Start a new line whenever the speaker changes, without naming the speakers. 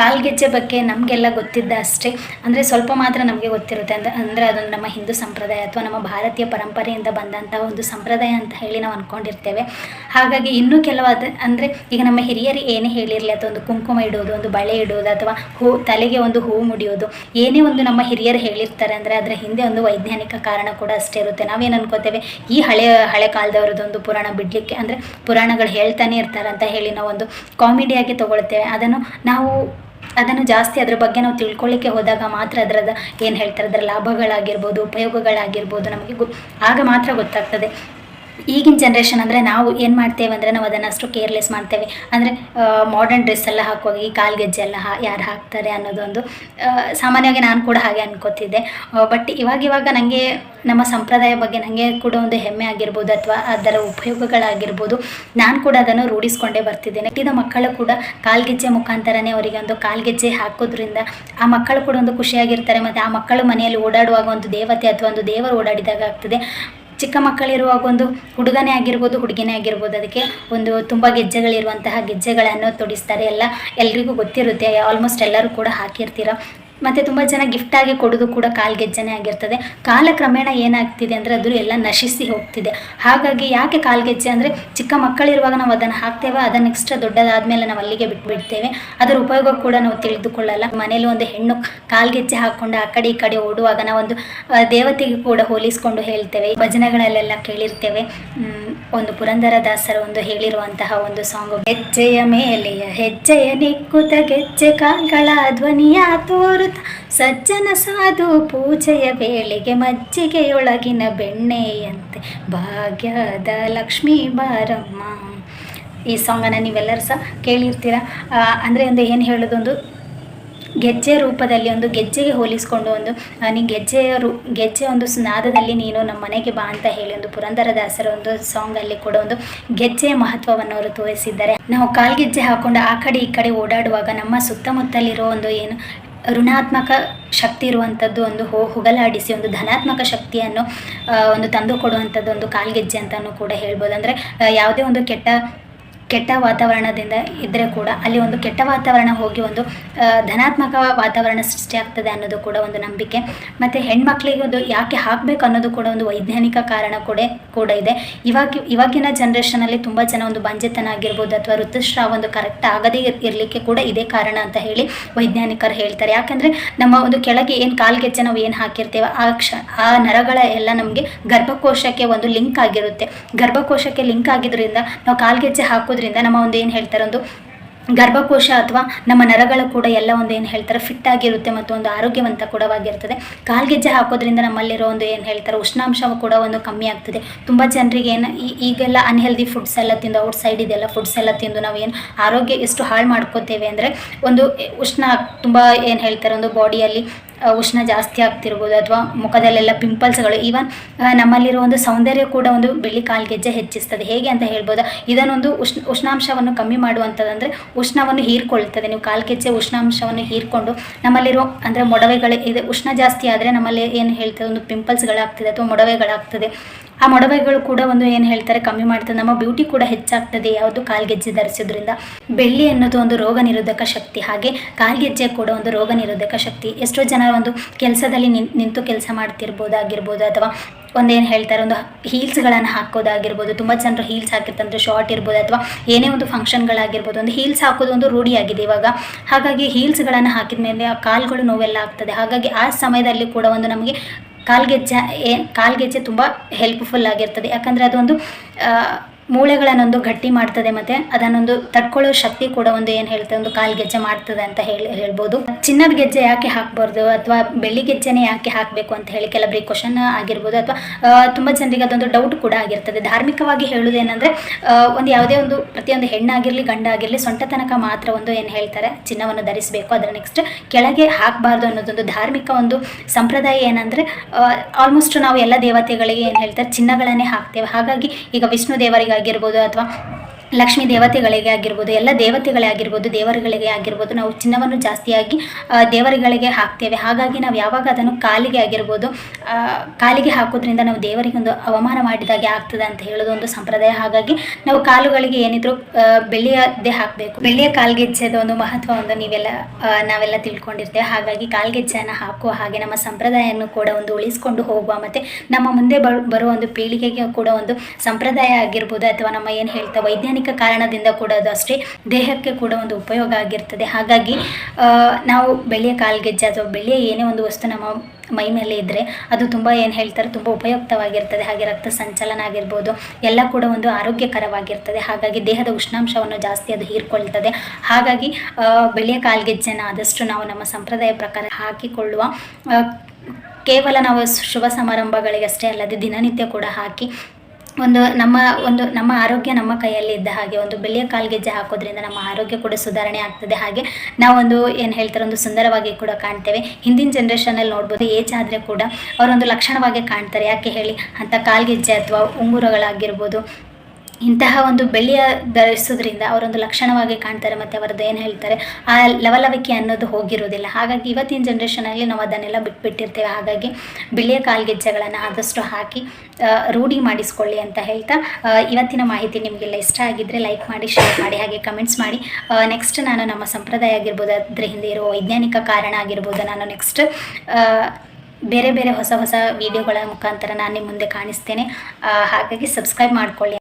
ಕಾಲ್ಗೆಜ್ಜೆ ಬಗ್ಗೆ ನಮಗೆಲ್ಲ ಗೊತ್ತಿದ್ದ ಅಷ್ಟೇ. ಅಂದರೆ ಸ್ವಲ್ಪ ಮಾತ್ರ ನಮಗೆ ಗೊತ್ತಿರುತ್ತೆ. ಅಂದರೆ ಅಂದರೆ ಅದೊಂದು ನಮ್ಮ ಹಿಂದೂ ಸಂಪ್ರದಾಯ ಅಥವಾ ನಮ್ಮ ಭಾರತೀಯ ಪರಂಪರೆಯಿಂದ ಬಂದಂಥ ಒಂದು ಸಂಪ್ರದಾಯ ಅಂತ ಹೇಳಿ ನಾವು ಅಂದ್ಕೊಂಡಿರ್ತೇವೆ ಹಾಗಾಗಿ ಇನ್ನೂ ಕೆಲವಾದ ಅದು, ಅಂದರೆ ಈಗ ನಮ್ಮ ಹಿರಿಯರು ಏನೇ ಹೇಳಿರಲಿ ಅಥವಾ ಒಂದು ಕುಂಕುಮ ಇಡೋದು, ಒಂದು ಬಳೆ ಇಡೋದು ಅಥವಾ ಹೂ, ತಲೆಗೆ ಒಂದು ಹೂ ಮುಡಿಯೋದು, ಏನೇ ಒಂದು ನಮ್ಮ ಹಿರಿಯರು ಹೇಳಿರ್ತಾರೆ ಅಂದರೆ ಅದರ ಹಿಂದೆ ಒಂದು ವೈಜ್ಞಾನಿಕ ಕಾರಣ ಕೂಡ ಅಷ್ಟೇ ಇರುತ್ತೆ. ನಾವೇನು ಅನ್ಕೋತೇವೆ, ಈ ಹಳೆ ಹಳೆ ಕಾಲದವ್ರದ್ದೊಂದು ಪುರಾಣ ಬಿಡಲಿಕ್ಕೆ ಅಂದರೆ ಪುರಾಣಗಳು ಹೇಳ್ತಾನೆ ಇರ್ತಾರೆ ಅಂತ ಹೇಳಿ ನಾವು ಒಂದು ಕಾಮಿಡಿಯಾಗಿ ತಗೊಳ್ತೇವೆ. ಅದನ್ನು ನಾವು ಅದನ್ನು ಜಾಸ್ತಿ ಅದ್ರ ಬಗ್ಗೆ ನಾವು ತಿಳ್ಕೊಳ್ಳಿಕ್ಕೆ ಹೋದಾಗ ಮಾತ್ರ ಅದರದ ಏನು ಹೇಳ್ತಾರೆ, ಅದರ ಲಾಭಗಳಾಗಿರ್ಬೋದು, ಉಪಯೋಗಗಳಾಗಿರ್ಬೋದು ನಮಗೆ ಆಗ ಮಾತ್ರ ಗೊತ್ತಾಗ್ತದೆ. ಈಗಿನ ಜನ್ರೇಷನ್ ಅಂದರೆ ನಾವು ಏನು ಮಾಡ್ತೇವೆ ಅಂದರೆ ನಾವು ಅದನ್ನು ಅಷ್ಟು ಕೇರ್ಲೆಸ್ ಮಾಡ್ತೇವೆ. ಅಂದರೆ ಮಾಡರ್ನ್ ಡ್ರೆಸ್ ಎಲ್ಲ ಹಾಕುವಾಗ ಈ ಕಾಲ್ಗೆಜ್ಜೆ ಎಲ್ಲ ಹಾ, ಯಾರು ಹಾಕ್ತಾರೆ ಅನ್ನೋದೊಂದು ಸಾಮಾನ್ಯವಾಗಿ ನಾನು ಕೂಡ ಹಾಗೆ ಅನ್ಕೋತಿದ್ದೆ. ಬಟ್ ಇವಾಗ ಇವಾಗ ನನಗೆ ನಮ್ಮ ಸಂಪ್ರದಾಯ ಬಗ್ಗೆ ನನಗೆ ಕೂಡ ಒಂದು ಹೆಮ್ಮೆ ಆಗಿರ್ಬೋದು ಅಥವಾ ಅದರ ಉಪಯೋಗಗಳಾಗಿರ್ಬೋದು, ನಾನು ಕೂಡ ಅದನ್ನು ರೂಢಿಸ್ಕೊಂಡೇ ಬರ್ತಿದ್ದೇನೆ. ಹುಟ್ಟಿದ ಮಕ್ಕಳು ಕೂಡ ಕಾಲ್ಗೆಜ್ಜೆ ಮುಖಾಂತರನೇ ಅವರಿಗೆ ಒಂದು ಕಾಲ್ಗೆಜ್ಜೆ ಹಾಕೋದ್ರಿಂದ ಆ ಮಕ್ಕಳು ಕೂಡ ಒಂದು ಖುಷಿಯಾಗಿರ್ತಾರೆ. ಮತ್ತು ಆ ಮಕ್ಕಳು ಮನೆಯಲ್ಲಿ ಓಡಾಡುವಾಗ ಒಂದು ದೇವತೆ ಅಥವಾ ಒಂದು ದೇವರು ಓಡಾಡಿದಾಗ ಆಗ್ತದೆ. ಚಿಕ್ಕ ಮಕ್ಕಳಿರುವಾಗ ಒಂದು ಹುಡುಗನೇ ಆಗಿರ್ಬೋದು, ಹುಡುಗಿನೇ ಆಗಿರ್ಬೋದು, ಅದಕ್ಕೆ ಒಂದು ತುಂಬ ಗೆಜ್ಜೆಗಳಿರುವಂತಹ ಗೆಜ್ಜೆಗಳನ್ನು ತೊಡಿಸ್ತಾರೆ. ಎಲ್ಲ ಎಲ್ರಿಗೂ ಗೊತ್ತಿರುತ್ತೆ ಆಲ್ಮೋಸ್ಟ್ ಎಲ್ಲರೂ ಕೂಡ ಹಾಕಿರ್ತೀರ. ಮತ್ತು ತುಂಬ ಜನ ಗಿಫ್ಟಾಗಿ ಕೊಡೋದು ಕೂಡ ಕಾಲ್ಗೆಜ್ಜೆನೇ ಆಗಿರ್ತದೆ. ಕಾಲಕ್ರಮೇಣ ಏನಾಗ್ತಿದೆ ಅಂದರೆ ಅದು ಎಲ್ಲ ನಶಿಸಿ ಹೋಗ್ತಿದೆ. ಹಾಗಾಗಿ ಯಾಕೆ ಕಾಲ್ಗೆಜ್ಜೆ ಅಂದರೆ ಚಿಕ್ಕ ಮಕ್ಕಳಿರುವಾಗ ನಾವು ಅದನ್ನು ಹಾಕ್ತೇವೆ, ಅದನ್ನು ನೆಕ್ಸ್ಟ್ ದೊಡ್ಡದಾದ್ಮೇಲೆ ನಾವು ಅಲ್ಲಿಗೆ ಬಿಟ್ಬಿಡ್ತೇವೆ ಅದರ ಉಪಯೋಗ ಕೂಡ ನಾವು ತಿಳಿದುಕೊಳ್ಳಲ್ಲ. ಮನೇಲಿ ಒಂದು ಹೆಣ್ಣು ಕಾಲ್ಗೆಜ್ಜೆ ಹಾಕ್ಕೊಂಡು ಆ ಕಡೆ ಈ ಕಡೆ ಓಡುವಾಗ ಒಂದು ದೇವತೆಗೆ ಕೂಡ ಹೋಲಿಸ್ಕೊಂಡು ಹೇಳ್ತೇವೆ. ಭಜನೆಗಳಲ್ಲೆಲ್ಲ ಕೇಳಿರ್ತೇವೆ. ಒಂದು ಒಂದು ಪುರಂದರದಾಸರ ಒಂದು ಹೇಳಿರುವಂತಹ ಒಂದು ಸಾಂಗ್. ಹೆಜ್ಜೆಯ ಮೇಲೆಯ ಹೆಜ್ಜೆಯ ನಿಕ್ಕುತ ಗೆಜ್ಜೆ ಕಾಲ್ಗಳ ಧ್ವನಿಯ ತೋರುತ್ತ ಸಜ್ಜನ ಸಾಧು ಪೂಜೆಯ ವೇಳೆಗೆ ಮಜ್ಜಿಗೆಯೊಳಗಿನ ಬೆಣ್ಣೆಯಂತೆ ಭಾಗ್ಯದ ಲಕ್ಷ್ಮೀ ಬಾರಮ್ಮ. ಈ ಸಾಂಗನ್ನು ನೀವೆಲ್ಲರೂ ಸಹ ಕೇಳಿರ್ತೀರ? ಅಂದರೆ ಒಂದು ಏನು ಹೇಳೋದೊಂದು? ಗೆಜ್ಜೆ ರೂಪದಲ್ಲಿ ಒಂದು ಗೆಜ್ಜೆಗೆ ಹೋಲಿಸ್ಕೊಂಡು ಒಂದು ನೀನು ಗೆಜ್ಜೆಯ ರೂ, ಗೆಜ್ಜೆ ಒಂದು ಸ್ನಾದದಲ್ಲಿ ನೀನು ನಮ್ಮ ಮನೆಗೆ ಬಾ ಅಂತ ಹೇಳಿ ಒಂದು ಪುರಂದರದಾಸರ ಒಂದು ಸಾಂಗಲ್ಲಿ ಕೂಡ ಒಂದು ಗೆಜ್ಜೆಯ ಮಹತ್ವವನ್ನು ಅವರು ತೋರಿಸಿದ್ದಾರೆ. ನಾವು ಕಾಲ್ಗೆಜ್ಜೆ ಹಾಕೊಂಡು ಆ ಕಡೆ ಈ ಕಡೆ ಓಡಾಡುವಾಗ ನಮ್ಮ ಸುತ್ತಮುತ್ತಲಿರೋ ಒಂದು ಏನು ಋಣಾತ್ಮಕ ಶಕ್ತಿ ಇರುವಂಥದ್ದು ಒಂದು ಹೋ, ಹೊಗಲಾಡಿಸಿ ಒಂದು ಧನಾತ್ಮಕ ಶಕ್ತಿಯನ್ನು ಒಂದು ತಂದು ಕೊಡುವಂಥದ್ದು ಒಂದು ಕಾಲ್ಗೆಜ್ಜೆ ಅಂತಲೂ ಕೂಡ ಹೇಳ್ಬೋದು. ಅಂದರೆ ಯಾವುದೇ ಒಂದು ಕೆಟ್ಟ ಕೆಟ್ಟ ವಾತಾವರಣದಿಂದ ಇದ್ದರೆ ಕೂಡ ಅಲ್ಲಿ ಒಂದು ಕೆಟ್ಟ ವಾತಾವರಣ ಹೋಗಿ ಒಂದು ಧನಾತ್ಮಕ ವಾತಾವರಣ ಸೃಷ್ಟಿಯಾಗ್ತದೆ ಅನ್ನೋದು ಕೂಡ ಒಂದು ನಂಬಿಕೆ. ಮತ್ತು ಹೆಣ್ಮಕ್ಳಿಗೆ ಒಂದು ಯಾಕೆ ಹಾಕಬೇಕು ಅನ್ನೋದು ಕೂಡ ಒಂದು ವೈಜ್ಞಾನಿಕ ಕಾರಣ ಕೂಡ ಕೂಡ ಇದೆ. ಇವಾಗ, ಇವಾಗಿನ ಜನ್ರೇಷನಲ್ಲಿ ತುಂಬ ಜನ ಒಂದು ಬಂಜೆತನ ಆಗಿರ್ಬೋದು ಅಥವಾ ಋತುಸ್ರಾವ ಒಂದು ಕರೆಕ್ಟ್ ಆಗದೇ ಇರಲಿಕ್ಕೆ ಕೂಡ ಇದೇ ಕಾರಣ ಅಂತ ಹೇಳಿ ವೈಜ್ಞಾನಿಕರು ಹೇಳ್ತಾರೆ. ಯಾಕಂದರೆ ನಮ್ಮ ಒಂದು ಕೆಳಗೆ ಏನು ಕಾಲ್ಗೆಜ್ಜೆ ನಾವು ಏನು ಹಾಕಿರ್ತೇವೆ, ಆ ಕ್ಷ, ಆ ನರಗಳ ಎಲ್ಲ ನಮಗೆ ಗರ್ಭಕೋಶಕ್ಕೆ ಒಂದು ಲಿಂಕ್ ಆಗಿರುತ್ತೆ. ಗರ್ಭಕೋಶಕ್ಕೆ ಲಿಂಕ್ ಆಗಿದ್ದರಿಂದ ನಾವು ಕಾಲ್ಗೆಜ್ಜೆ ಹಾಕೋದ್ರಿಂದ ನಮ್ಮ ಒಂದು ಏನು ಹೇಳ್ತಾರೆ ಒಂದು ಗರ್ಭಕೋಶ ಅಥವಾ ನಮ್ಮ ನರಗಳು ಕೂಡ ಎಲ್ಲ ಒಂದು ಏನು ಹೇಳ್ತಾರೆ ಫಿಟ್ ಆಗಿರುತ್ತೆ ಮತ್ತು ಒಂದು ಆರೋಗ್ಯವಂತ ಕೂಡವಾಗಿರ್ತದೆ ಕಾಲ್ಗೆಜ್ಜೆ ಹಾಕೋದ್ರಿಂದ ನಮ್ಮಲ್ಲಿರೋ ಒಂದು ಏನು ಹೇಳ್ತಾರೆ ಉಷ್ಣಾಂಶವು ಕೂಡ ಒಂದು ಕಮ್ಮಿ ಆಗ್ತದೆ. ತುಂಬ ಜನರಿಗೆ ಏನು ಈಗೆಲ್ಲ ಅನ್ಹೆಲ್ದಿ ಫುಡ್ಸ್ ಎಲ್ಲ ತಿಂದು ಔಟ್ ಸೈಡ್ ಇದೆಲ್ಲ ಫುಡ್ಸ್ ಎಲ್ಲ ತಿಂದು ನಾವು ಏನು ಆರೋಗ್ಯ ಎಷ್ಟು ಹಾಳು ಮಾಡ್ಕೋತೇವೆ ಅಂದರೆ ಒಂದು ಉಷ್ಣ ತುಂಬ ಏನು ಹೇಳ್ತಾರೆ ಒಂದು ಬಾಡಿಯಲ್ಲಿ ಉಷ್ಣ ಜಾಸ್ತಿ ಆಗ್ತಿರ್ಬೋದು ಅಥವಾ ಮುಖದಲ್ಲೆಲ್ಲ ಪಿಂಪಲ್ಸ್ಗಳು ಈವನ್ ನಮ್ಮಲ್ಲಿರೋ ಒಂದು ಸೌಂದರ್ಯ ಕೂಡ ಒಂದು ಬೆಳ್ಳಿ ಕಾಲ್ಗೆಜ್ಜೆ ಹೆಚ್ಚಿಸ್ತದೆ. ಹೇಗೆ ಅಂತ ಹೇಳ್ಬೋದು? ಇದನ್ನೊಂದು ಉಷ್ಣ, ಉಷ್ಣಾಂಶವನ್ನು ಕಮ್ಮಿ ಮಾಡುವಂಥದ್ದಂದರೆ ಉಷ್ಣವನ್ನು ಹೀರ್ಕೊಳ್ತದೆ. ನೀವು ಕಾಲ್ಗೆಜ್ಜೆ ಉಷ್ಣಾಂಶವನ್ನು ಹೀರ್ಕೊಂಡು ನಮ್ಮಲ್ಲಿರೋ ಅಂದರೆ ಮೊಡವೆಗಳು, ಇದೆ ಉಷ್ಣ ಜಾಸ್ತಿ ಆದರೆ ನಮ್ಮಲ್ಲಿ ಏನು ಹೇಳ್ತದೆ? ಒಂದು ಪಿಂಪಲ್ಸ್ಗಳಾಗ್ತದೆ ಅಥವಾ ಮೊಡವೆಗಳಾಗ್ತದೆ. ಆ ಮೊಡವೆಗಳು ಕೂಡ ಒಂದು ಏನು ಹೇಳ್ತಾರೆ, ಕಮ್ಮಿ ಮಾಡ್ತದೆ. ನಮ್ಮ ಬ್ಯೂಟಿ ಕೂಡ ಹೆಚ್ಚಾಗ್ತದೆ ಯಾವುದು ಕಾಲ್ಗೆಜ್ಜೆ ಧರಿಸೋದ್ರಿಂದ. ಬೆಳ್ಳಿ ಅನ್ನೋದು ಒಂದು ರೋಗ ನಿರೋಧಕ ಶಕ್ತಿ. ಹಾಗೆ ಕಾಲ್ಗೆಜ್ಜೆ ಕೂಡ ಒಂದು ರೋಗ ನಿರೋಧಕ ಶಕ್ತಿ. ಎಷ್ಟೋ ಜನ ಒಂದು ಕೆಲಸದಲ್ಲಿ ನಿಂತು ಕೆಲಸ ಮಾಡ್ತಿರ್ಬೋದಾಗಿರ್ಬೋದು ಅಥವಾ ಒಂದೇನು ಹೇಳ್ತಾರೆ, ಒಂದು ಹೀಲ್ಸ್ಗಳನ್ನು ಹಾಕೋದಾಗಿರ್ಬೋದು. ತುಂಬ ಜನರು ಹೀಲ್ಸ್ ಹಾಕಿರ್ತಂದ್ರೆ ಶಾರ್ಟ್ ಇರ್ಬೋದು, ಅಥವಾ ಏನೇ ಒಂದು ಫಂಕ್ಷನ್ಗಳಾಗಿರ್ಬೋದು ಒಂದು ಹೀಲ್ಸ್ ಹಾಕೋದು ಒಂದು ರೂಢಿಯಾಗಿದೆ ಇವಾಗ. ಹಾಗಾಗಿ ಹೀಲ್ಸ್ಗಳನ್ನು ಹಾಕಿದ ಮೇಲೆ ಆ ಕಾಲುಗಳು ನೋವೆಲ್ಲ ಆಗ್ತದೆ. ಹಾಗಾಗಿ ಆ ಸಮಯದಲ್ಲಿ ಕೂಡ ಒಂದು ನಮಗೆ ಕಾಲ್ಗೆಜ್ಜೆ ಏ ಕಾಲ್ಗೆಜ್ಜೆ ತುಂಬ ಹೆಲ್ಪ್ಫುಲ್ ಆಗಿರ್ತದೆ. ಯಾಕಂದರೆ ಅದೊಂದು ಮೂಳೆಗಳನ್ನೊಂದು ಗಟ್ಟಿ ಮಾಡ್ತದೆ ಮತ್ತೆ ಅದನ್ನೊಂದು ತಡ್ಕೊಳ್ಳೋ ಶಕ್ತಿ ಕೂಡ ಒಂದು ಏನು ಹೇಳ್ತದೆ ಒಂದು ಕಾಲ್ಗೆಜ್ಜೆ ಮಾಡ್ತದೆ ಅಂತ ಹೇಳಿ ಹೇಳ್ಬೋದು. ಚಿನ್ನದ ಗೆಜ್ಜೆ ಯಾಕೆ ಹಾಕ್ಬಾರ್ದು ಅಥವಾ ಬೆಳ್ಳಿ ಗೆಜ್ಜೆನೇ ಯಾಕೆ ಹಾಕಬೇಕು ಅಂತ ಹೇಳಿ ಕೆಲವರಿಗೆ ಕ್ವಶನ್ ಆಗಿರ್ಬೋದು ಅಥವಾ ತುಂಬ ಜನರಿಗೆ ಅದೊಂದು ಡೌಟ್ ಕೂಡ ಆಗಿರ್ತದೆ. ಧಾರ್ಮಿಕವಾಗಿ ಹೇಳೋದೇನೆಂದರೆ ಒಂದು ಯಾವುದೇ ಒಂದು ಪ್ರತಿಯೊಂದು ಹೆಣ್ಣಾಗಿರಲಿ ಗಂಡ ಆಗಿರಲಿ ಸೊಂಟ ತನಕ ಮಾತ್ರ ಒಂದು ಏನು ಹೇಳ್ತಾರೆ, ಚಿನ್ನವನ್ನು ಧರಿಸಬೇಕು. ಅದರ ನೆಕ್ಸ್ಟ್ ಕೆಳಗೆ ಹಾಕಬಾರ್ದು ಅನ್ನೋದೊಂದು ಧಾರ್ಮಿಕ ಒಂದು ಸಂಪ್ರದಾಯ ಏನಂದರೆ ಆಲ್ಮೋಸ್ಟ್ ನಾವು ಎಲ್ಲ ದೇವತೆಗಳಿಗೆ ಏನು ಹೇಳ್ತಾರೆ, ಚಿನ್ನಗಳನ್ನೇ ಹಾಕ್ತೇವೆ. ಹಾಗಾಗಿ ಈಗ ವಿಷ್ಣು ದೇವರಿಗಾಗಿರ್ಬೋದು ಅಥವಾ ಲಕ್ಷ್ಮೀ ದೇವತೆಗಳಿಗೆ ಆಗಿರ್ಬೋದು ಎಲ್ಲ ದೇವತೆಗಳೇ ಆಗಿರ್ಬೋದು ದೇವರುಗಳಿಗೆ ಆಗಿರ್ಬೋದು ನಾವು ಚಿನ್ನವನ್ನು ಜಾಸ್ತಿಯಾಗಿ ದೇವರುಗಳಿಗೆ ಹಾಕ್ತೇವೆ. ಹಾಗಾಗಿ ನಾವು ಯಾವಾಗ ಅದನ್ನು ಕಾಲಿಗೆ ಆಗಿರ್ಬೋದು ಕಾಲಿಗೆ ಹಾಕೋದ್ರಿಂದ ನಾವು ದೇವರಿಗೆ ಒಂದು ಅವಮಾನ ಮಾಡಿದಾಗೆ ಆಗ್ತದೆ ಅಂತ ಹೇಳೋದು ಒಂದು ಸಂಪ್ರದಾಯ. ಹಾಗಾಗಿ ನಾವು ಕಾಲುಗಳಿಗೆ ಏನಿದ್ರು ಬೆಳೆಯದೇ ಹಾಕಬೇಕು. ಬೆಳ್ಳಿಯ ಕಾಲ್ಗೆಜ್ಜೆದ ಒಂದು ಮಹತ್ವವನ್ನು ನೀವೆಲ್ಲ ಆ, ನಾವೆಲ್ಲ ತಿಳ್ಕೊಂಡಿರ್ತೇವೆ. ಹಾಗಾಗಿ ಕಾಲ್ಗೆಜ್ಜೆಯನ್ನು ಹಾಕುವ ಹಾಗೆ ನಮ್ಮ ಸಂಪ್ರದಾಯವನ್ನು ಕೂಡ ಒಂದು ಉಳಿಸ್ಕೊಂಡು ಹೋಗುವ ಮತ್ತು ನಮ್ಮ ಮುಂದೆ ಬರು ಬರುವ ಒಂದು ಪೀಳಿಗೆಗೆ ಕೂಡ ಒಂದು ಸಂಪ್ರದಾಯ ಆಗಿರ್ಬೋದು ಅಥವಾ ನಮ್ಮ ಏನು ಹೇಳ್ತಾ ವೈಜ್ಞಾನಿಕ ಕಾರಣದಿಂದ ಕೂಡ ಅದು ಅಷ್ಟೇ ದೇಹಕ್ಕೆ ಕೂಡ ಒಂದು ಉಪಯೋಗ ಆಗಿರ್ತದೆ. ಹಾಗಾಗಿ ನಾವು ಬೆಳೆಯ ಕಾಲ್ಗೆಜ್ಜೆ ಅಥವಾ ಬೆಳೆಯ ಏನೇ ಒಂದು ವಸ್ತು ನಮ್ಮ ಮೈ ಮೇಲೆ ಇದ್ದರೆ ಅದು ತುಂಬ ಏನು ಹೇಳ್ತಾರೆ, ತುಂಬ ಉಪಯುಕ್ತವಾಗಿರ್ತದೆ. ಹಾಗೆ ರಕ್ತ ಸಂಚಲನ ಆಗಿರ್ಬೋದು, ಎಲ್ಲ ಕೂಡ ಒಂದು ಆರೋಗ್ಯಕರವಾಗಿರ್ತದೆ. ಹಾಗಾಗಿ ದೇಹದ ಉಷ್ಣಾಂಶವನ್ನು ಜಾಸ್ತಿ ಅದು ಹೀರ್ಕೊಳ್ತದೆ. ಹಾಗಾಗಿ ಬೆಳೆಯ ಕಾಲ್ಗೆಜ್ಜೆನ ಆದಷ್ಟು ನಾವು ನಮ್ಮ ಸಂಪ್ರದಾಯ ಪ್ರಕಾರ ಹಾಕಿಕೊಳ್ಳುವ ಕೇವಲ ನಾವು ಶುಭ ಸಮಾರಂಭಗಳಿಗಷ್ಟೇ ಅಲ್ಲದೆ ದಿನನಿತ್ಯ ಕೂಡ ಹಾಕಿ ಒಂದು ನಮ್ಮ ಒಂದು ನಮ್ಮ ಆರೋಗ್ಯ ನಮ್ಮ ಕೈಯಲ್ಲಿ ಇದ್ದ ಹಾಗೆ ಒಂದು ಬೆಳ್ಳಿಯ ಕಾಲ್ಗೆಜ್ಜೆ ಹಾಕೋದ್ರಿಂದ ನಮ್ಮ ಆರೋಗ್ಯ ಕೂಡ ಸುಧಾರಣೆ ಆಗ್ತದೆ. ಹಾಗೆ ನಾವೊಂದು ಏನು ಹೇಳ್ತಾರೆ ಒಂದು ಸುಂದರವಾಗಿ ಕೂಡ ಕಾಣ್ತೇವೆ. ಹಿಂದಿನ ಜನ್ರೇಷನಲ್ಲಿ ನೋಡ್ಬೋದು ಏಜ್ ಆದರೆ ಕೂಡ ಅವರೊಂದು ಲಕ್ಷಣವಾಗಿ ಕಾಣ್ತಾರೆ. ಯಾಕೆ ಹೇಳಿ? ಅಂಥ ಕಾಲ್ಗೆಜ್ಜೆ ಅಥವಾ ಉಂಗುರಗಳಾಗಿರ್ಬೋದು ಇಂತಹ ಒಂದು ಬೆಳ್ಳಿಯ ಧರಿಸೋದ್ರಿಂದ ಅವರೊಂದು ಲಕ್ಷಣವಾಗಿ ಕಾಣ್ತಾರೆ ಮತ್ತು ಅವರದ್ದು ಏನು ಹೇಳ್ತಾರೆ, ಆ ಲವಲವಿಕೆ ಅನ್ನೋದು ಹೋಗಿರೋದಿಲ್ಲ. ಹಾಗಾಗಿ ಇವತ್ತಿನ ಜನ್ರೇಷನಲ್ಲಿ ನಾವು ಅದನ್ನೆಲ್ಲ ಬಿಟ್ಬಿಟ್ಟಿರ್ತೇವೆ. ಹಾಗಾಗಿ ಬಿಳಿಯ ಕಾಲ್ಗೆಜ್ಜೆಗಳನ್ನು ಆದಷ್ಟು ಹಾಕಿ ರೂಢಿ ಮಾಡಿಸ್ಕೊಳ್ಳಿ ಅಂತ ಹೇಳ್ತಾ ಇವತ್ತಿನ ಮಾಹಿತಿ ನಿಮಗೆಲ್ಲ ಇಷ್ಟ ಆಗಿದ್ದರೆ ಲೈಕ್ ಮಾಡಿ ಶೇರ್ ಮಾಡಿ, ಹಾಗೆ ಕಮೆಂಟ್ಸ್ ಮಾಡಿ. ನೆಕ್ಸ್ಟ್ ನಾನು ನಮ್ಮ ಸಂಪ್ರದಾಯ ಆಗಿರ್ಬೋದು ಅದ್ರ ಹಿಂದೆ ಇರುವ ವೈಜ್ಞಾನಿಕ ಕಾರಣ ಆಗಿರ್ಬೋದು. ನಾನು ನೆಕ್ಸ್ಟ್ ಬೇರೆ ಬೇರೆ ಹೊಸ ಹೊಸ ವಿಡಿಯೋಗಳ ಮುಖಾಂತರ ನಾನು ನಿಮ್ಮ ಮುಂದೆ ಕಾಣಿಸ್ತೇನೆ. ಹಾಗಾಗಿ ಸಬ್ಸ್ಕ್ರೈಬ್ ಮಾಡ್ಕೊಳ್ಳಿ.